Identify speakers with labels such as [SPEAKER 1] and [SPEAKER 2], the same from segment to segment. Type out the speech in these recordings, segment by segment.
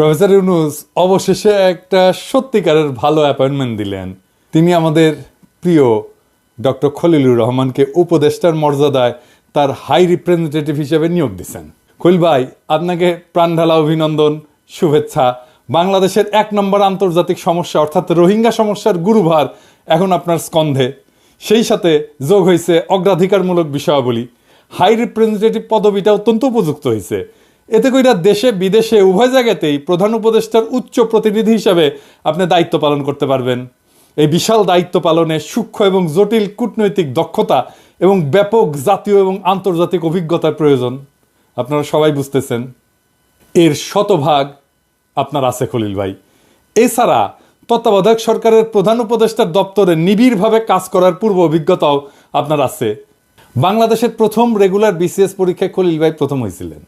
[SPEAKER 1] Professor Yunus অবশেষে একটা সত্যিকারের ভালো অ্যাপয়েন্টমেন্ট দিলেন। তিনি আমাদের প্রিয় ডক্টর খলিলুর রহমানকে উপদেষ্টার মর্যাদায় তার হাই রিপ্রেজেন্টেটিভ হিসেবে নিয়োগ দিচ্ছেন খলিল ভাই, আপনাকে প্রাণঢালা অভিনন্দন, শুভেচ্ছা। বাংলাদেশের এক নম্বর আন্তর্জাতিক সমস্যা, অর্থাৎ রোহিঙ্গা সমস্যার গুরুভার এখন আপনার স্কন্ধে। সেই সাথে যোগ হয়েছে অগ্রাধিকারমূলক বিষয়াবলী। হাই রিপ্রেজেন্টেটিভ পদবিটা অত্যন্ত উপযুক্ত হয়েছে এতে কইরা দেশে, বিদেশে, উভয় জায়গাতেই প্রধান উপদেষ্টার উচ্চ প্রতিনিধি হিসাবে আপনি দায়িত্ব পালন করতে পারবেন। এই বিশাল দায়িত্ব পালনে সূক্ষ্ম এবং জটিল কূটনৈতিক দক্ষতা এবং ব্যাপক জাতীয় এবং আন্তর্জাতিক অভিজ্ঞতার প্রয়োজন। আপনারা সবাই বুঝতেছেন। এর শতভাগ আপনার আছে খলিল ভাই। এছাড়া তত্ত্বাবধায়ক সরকারের প্রধান উপদেষ্টার দপ্তরে নিবিড়ভাবে কাজ করার পূর্ব অভিজ্ঞতাও আপনার আছে। বাংলাদেশের প্রথম রেগুলার বিসিএস পরীক্ষায় খলিল ভাই প্রথম হয়েছিলেন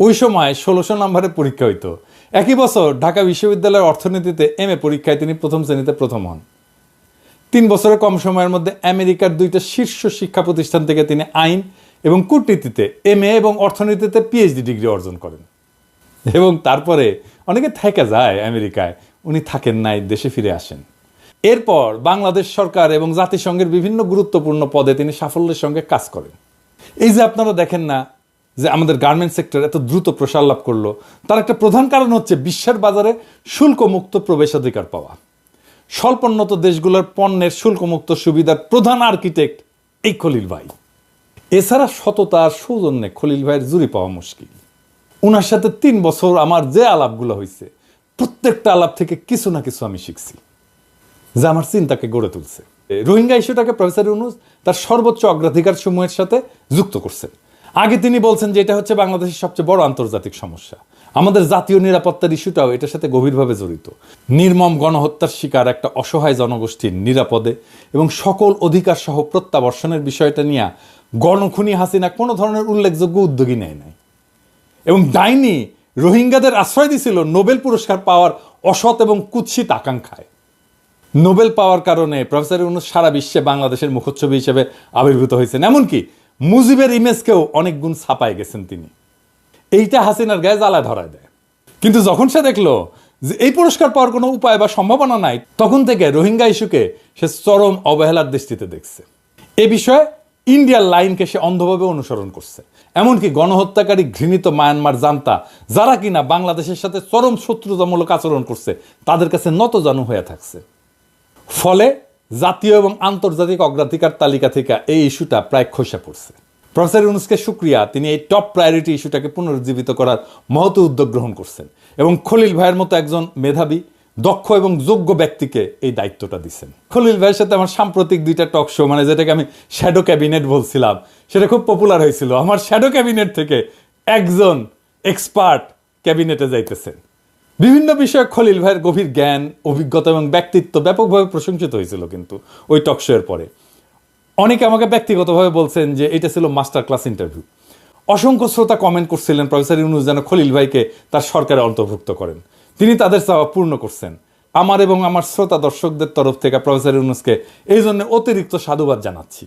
[SPEAKER 1] ওই সময় ষোলোশো নম্বরের পরীক্ষা হইতো। একই বছর ঢাকা বিশ্ববিদ্যালয়ের অর্থনীতিতে এম এ পরীক্ষায় তিনি প্রথম শ্রেণীতে প্রথম হন। তিন বছরের কম সময়ের মধ্যে আমেরিকার দুইটা শীর্ষ শিক্ষা প্রতিষ্ঠান থেকে তিনি আইন এবং কূটনীতিতে এম এ এবং অর্থনীতিতে পিএইচডি ডিগ্রি অর্জন করেন। এবং তারপরে অনেকে থেকে যায় আমেরিকায়, উনি থাকেন নাই, দেশে ফিরে আসেন। এরপর বাংলাদেশ সরকার এবং জাতিসংঘের বিভিন্ন গুরুত্বপূর্ণ পদে তিনি সাফল্যের সঙ্গে কাজ করেন। এই যে আপনারা দেখেন না যে আমাদের গার্মেন্ট সেক্টর এত দ্রুত প্রসার লাভ করল, তার একটা প্রধান কারণ হচ্ছে বিশ্বের বাজারে শুল্কমুক্ত প্রবেশাধিকার পাওয়া। স্বল্পোন্নত দেশগুলোর পণ্যের শুল্কমুক্ত সুবিধার প্রধান আর্কিটেক্ট এই খলিল ভাই। এছাড়া সততা আর সৌজন্যে খলিল ভাইয়ের জুড়ি পাওয়া মুশকিল। ওনার সাথে তিন বছর আমার যে আলাপগুলো হয়েছে প্রত্যেকটা আলাপ থেকে কিছু না কিছু আমি শিখছি, যা আমার চিন্তাকে গড়ে তুলছে। রোহিঙ্গা ইস্যুটাকে প্রফেসর ইউনুস তার সর্বোচ্চ অগ্রাধিকার সমূহের সাথে যুক্ত করছেন। আগে তিনি বলছেন যে এটা হচ্ছে বাংলাদেশের সবচেয়ে বড় আন্তর্জাতিক সমস্যা। আমাদের জাতীয় নিরাপত্তার ইস্যুটাও এটার সাথে গভীরভাবে জড়িত। নির্মম গণহত্যার শিকার একটা অসহায় জনগোষ্ঠীর নিরাপদে এবং সকল অধিকার সহ প্রত্যাবর্ষণের বিষয়টা নিয়ে গণখুনি হাসিনা কোনো ধরনের উল্লেখযোগ্য উদ্যোগী নেয় নাই। এবং ডাইনি রোহিঙ্গাদের আশ্রয় দিছিল নোবেল পুরস্কার পাওয়ার অসৎ এবং কুৎসিত আকাঙ্ক্ষায়। নোবেল পাওয়ার কারণে প্রফেসর সারা বিশ্বে বাংলাদেশের মুখচ্ছবি হিসেবে আবির্ভূত হয়েছেন। এমনকি মুজিবের ইমেজকেও অনেক গুণ ছাপায় গেছেন তিনি। এইটা হাসিনার গায়ে জ্বালা ধরায় দেয়। কিন্তু যখন সে দেখল যে এই পুরস্কার পাওয়ার কোনো উপায় বা সম্ভাবনা নাই, তখন থেকে রোহিঙ্গা ইস্যুকে সে চরম অবহেলার দৃষ্টিতে দেখছে। এ বিষয়ে ইন্ডিয়ার লাইনকে সে অন্ধভাবে অনুসরণ করছে। এমনকি গণহত্যাকারী ঘৃণিত মায়ানমার জানতা, যারা কিনা বাংলাদেশের সাথে চরম শত্রুতামূলক আচরণ করছে, তাদের কাছে নত নতজানু হয়ে থাকছে। ফলে জাতীয় এবং আন্তর্জাতিক অগ্রাধিকার তালিকা থেকে এই ইস্যুটা প্রায় খসে পড়ছে। প্রফেসর ইউনুসকে সুক্রিয়া তিনি এই টপ প্রায়োরিটি ইস্যুটাকে পুনরুজ্জীবিত করার মহৎ উদ্যোগ গ্রহণ করছেন এবং খলিল ভাইয়ের মতো একজন মেধাবী, দক্ষ এবং যোগ্য ব্যক্তিকে এই দায়িত্বটা দিচ্ছেন। খলিল ভাইয়ের সাথে আমার সাম্প্রতিক দুইটা টক শো মানে যেটাকে আমি শ্যাডো ক্যাবিনেট বলছিলাম, সেটা খুব পপুলার হয়েছিল। আমার শ্যাডো ক্যাবিনেট থেকে একজন এক্সপার্ট ক্যাবিনেটে যাইতেছেন। বিভিন্ন বিষয়ে খলিল ভাইয়ের গভীর জ্ঞান, অভিজ্ঞতা এবং ব্যক্তিত্ব ব্যাপকভাবে প্রশংসিত হয়েছিল কিন্তু ওই টক শো এর পরে। অনেকে আমাকে ব্যক্তিগতভাবে বলছেন যে এটা ছিল মাস্টার ক্লাস ইন্টারভিউ। অসংখ্য শ্রোতা কমেন্ট করছিলেন, প্রফেসর ইউনুস যেন খলিল ভাইকে তার সরকারে অন্তর্ভুক্ত করেন। তিনি তাদের চাওয়া পূর্ণ করছেন। আমার এবং আমার শ্রোতা দর্শকদের তরফ থেকে প্রফেসর ইউনুসকে এই জন্য অতিরিক্ত সাধুবাদ জানাচ্ছি।